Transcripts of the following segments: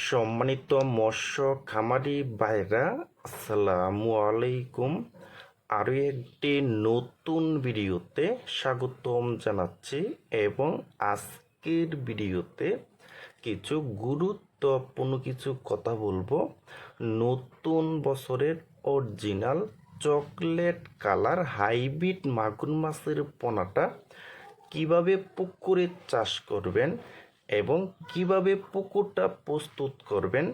সম্মানিত মৎস্য খামারি ভাইরা, আসসালামু আলাইকুম। আরও একটি নতুন ভিডিওতে স্বাগতম জানাচ্ছি এবং আজকের ভিডিওতে কিছু গুরুত্বপূর্ণ কিছু কথা বলব। নতুন বছরের অরিজিনাল চকলেট কালার হাইব্রিড মাগুর মাছের পোনাটা কীভাবে পুকুরে চাষ করবেন এবং কীভাবে পুকুরটা প্রস্তুত করবেন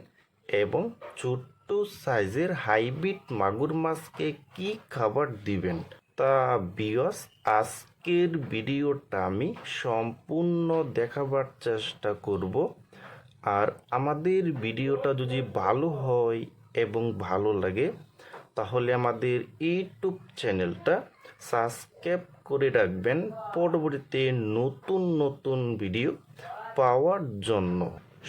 এবং ছোট্ট সাইজের হাইব্রিড মাগুর মাছকে কি খাবার দিবেন তা বিয়স আজকের ভিডিওটা আমি সম্পূর্ণ দেখাবার চেষ্টা করব। আর আমাদের ভিডিওটা যদি ভালো হয় এবং ভালো লাগে, তাহলে আমাদের ইউটিউব চ্যানেলটা সাবস্ক্রাইব করে রাখবেন। পরবর্তীতে নতুন নতুন ভিডিও পাওয়ার জন্য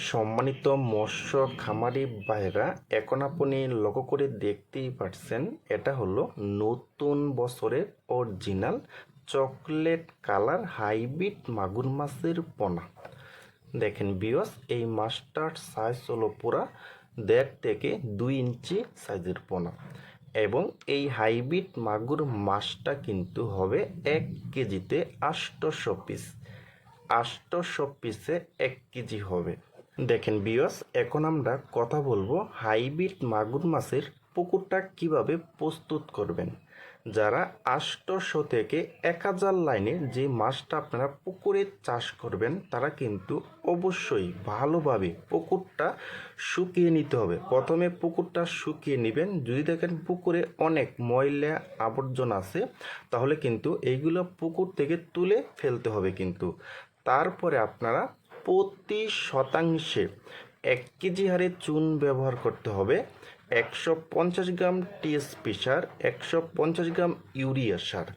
সম্মানিত মৎস্য খামারি ভাইরা এখন আপনি লক্ষ্য করে দেখতেই পারছেন, এটা হলো নতুন বছরের অরিজিনাল চকলেট কালার হাইব্রিড মাগুর মাছের পোনা। দেখেন বিয়স এই মাছটার সাইজ হলো পুরা দেড় থেকে দুই ইঞ্চি সাইজের পোনা। এবং এই হাইব্রিড মাগুর মাছটা কিন্তু হবে এক কেজিতে আটশোশো পিস। আটশোশো পিসে এক কেজি হবে। দেখেন বিয়স এখন আমরা কথা বলব হাইব্রিড মাগুর মাছের পুকুরটা কীভাবে প্রস্তুত করবেন। যারা আটশোশো থেকে এক হাজার লাইনে যে মাছটা আপনারা পুকুরে চাষ করবেন, তারা কিন্তু অবশ্যই ভালোভাবে পুকুরটা শুকিয়ে নিতে হবে। প্রথমে পুকুরটা শুকিয়ে নেবেন। যদি দেখেন পুকুরে অনেক ময়লা আবর্জনা আছে, তাহলে কিন্তু এইগুলো পুকুর থেকে তুলে ফেলতে হবে কিন্তু। তারপরে আপনারা প্রতি শতাংশে এক কেজি হারে চুন ব্যবহার করতে হবে। একশো পঞ্চাশ গ্রাম টিএসপি সার, একশো পঞ্চাশ গ্রাম ইউরিয়া সার,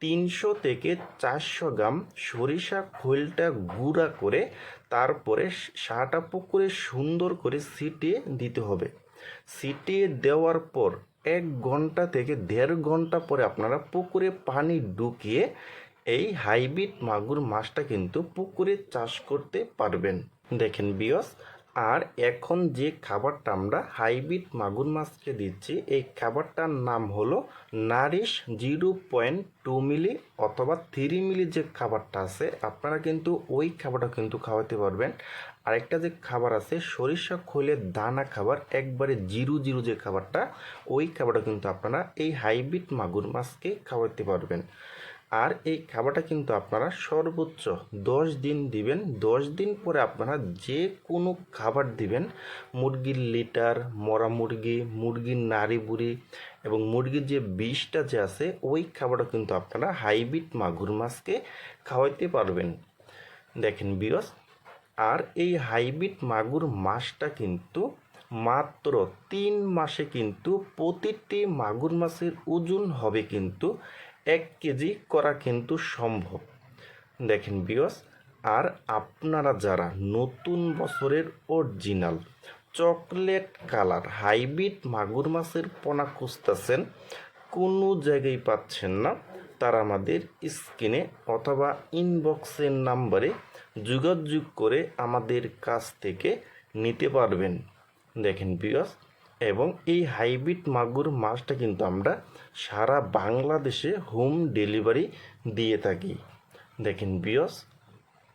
তিনশো থেকে চারশো গ্রাম সরিষা খোলটা গুঁড়া করে তারপরে সাটা পুকুরে সুন্দর করে সিটিয়ে দিতে হবে। সিটিয়ে দেওয়ার পর এক ঘণ্টা থেকে দেড় ঘণ্টা পরে আপনারা পুকুরে পানি ঢুকিয়ে এই হাইব্রিড মাগুর মাছটা কিন্তু পুকুরে চাষ করতে পারবেন। দেখেন বিয়স, আর এখন যে খাবারটা আমরা হাইব্রিড মাগুর মাছকে দিচ্ছি, এই খাবারটার নাম হলো nourish zero point two milli অথবা থ্রি মিলি যে খাবারটা আছে, আপনারা কিন্তু ওই খাবারটা কিন্তু খাওয়াতে পারবেন। আরেকটা যে খাবার আছে, সরিষা খোলের দানা খাবার, একবারে জিরো জিরো যে খাবারটা, ওই খাবারটা কিন্তু আপনারা এই হাইব্রিড মাগুর মাছকে খাওয়াতে পারবেন। আর এই খাবারটা কিন্তু আপনারা সর্বোচ্চ দশ দিন দিবেন। দশ দিন পরে আপনারা যে কোনো খাবার দিবেন, মুরগির লিটার, মরা মুরগি, মুরগির নাড়ি বুড়ি এবং মুরগির যে বিষটা যে আছে, ওই খাবারটা কিন্তু আপনারা হাইব্রিড মাগুর মাছকে খাওয়াইতে পারবেন। দেখেন বিয়স আর এই হাইব্রিড মাগুর মাছটা কিন্তু মাত্র তিন মাসে কিন্তু প্রতিটি মাগুর মাছের ওজন হবে কিন্তু এক কেজি করা কিন্তু সম্ভব। দেখেন বিয়স আর আপনারা যারা নতুন বছরের অরিজিনাল চকলেট কালার হাইব্রিড মাগুর মাছের পোনা খুঁজতেছেন, কোনো জায়গায় পাচ্ছেন না, তারা আমাদের স্ক্রিনে অথবা ইনবক্সের নাম্বারে যোগাযোগ করে আমাদের কাছ থেকে নিতে পারবেন। দেখেন বিয়স এবং এই হাইব্রিড মাগুর মাছটা কিন্তু আমরা সারা বাংলাদেশে হোম ডেলিভারি দিয়ে থাকি। দেখেন বিয়স